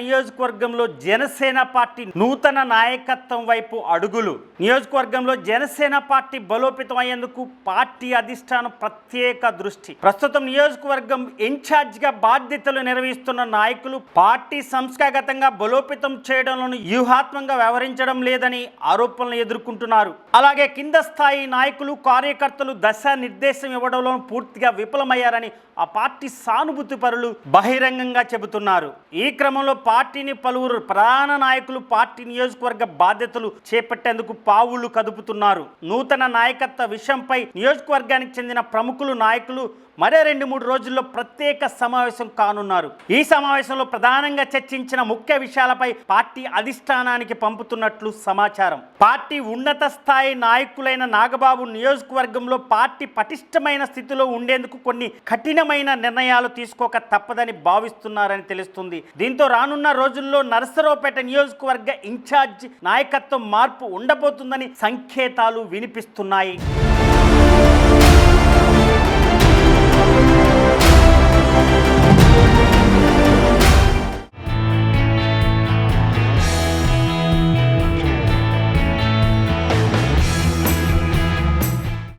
నియోజకవర్గంలో జనసేన పార్టీ నూతన నాయకత్వం వైపు అడుగులు. నియోజకవర్గంలో జనసేన పార్టీ బలోపేతం అయ్యేందుకు పార్టీ అధిష్టానం ప్రత్యేక దృష్టి. ప్రస్తుతం నియోజకవర్గం ఇన్ఛార్జిగా బాధ్యతలు నిర్వహిస్తున్న నాయకులు పార్టీ సంస్థాగతంగా బలోపేతం చేయడంలో వ్యూహాత్మకంగా వ్యవహరించడం లేదని ఆరోపణలు ఎదుర్కొంటున్నారు. అలాగే కింద స్థాయి నాయకులు కార్యకర్తలు దశ నిర్దేశం ఇవ్వడంలో పూర్తిగా విఫలమయ్యారని ఆ పార్టీ సానుభూతి పరులు బహిరంగంగా చెబుతున్నారు. ఈ క్రమంలో పార్టీని పలువురు ప్రధాన నాయకులు పార్టీ నియోజకవర్గ బాధ్యతలు చేపట్టేందుకు పావులు కదుపుతున్నారు. నూతన నాయకత్వ విషయంపై నియోజకవర్గానికి చెందిన ప్రముఖులు నాయకులు మరే రెండు మూడు రోజుల్లో ప్రత్యేక సమావేశం కానున్నారు. ఈ సమావేశంలో ప్రధానంగా చర్చించిన ముఖ్య విషయాలపై పార్టీ అధిష్టానానికి పంపుతున్నట్లు సమాచారం. పార్టీ ఉన్నత స్థాయి నాయకులైన నాగబాబు నియోజకవర్గంలో పార్టీ పటిష్టమైన స్థితిలో ఉండేందుకు కొన్ని కఠినమైన నిర్ణయాలు తీసుకోక తప్పదని భావిస్తున్నారని తెలుస్తుంది. దీంతో రానున్న రోజుల్లో నరసరావుపేట నియోజకవర్గ ఇన్ఛార్జ్ నాయకత్వం మార్పు ఉండబోతుందని సంకేతాలు వినిపిస్తున్నాయి.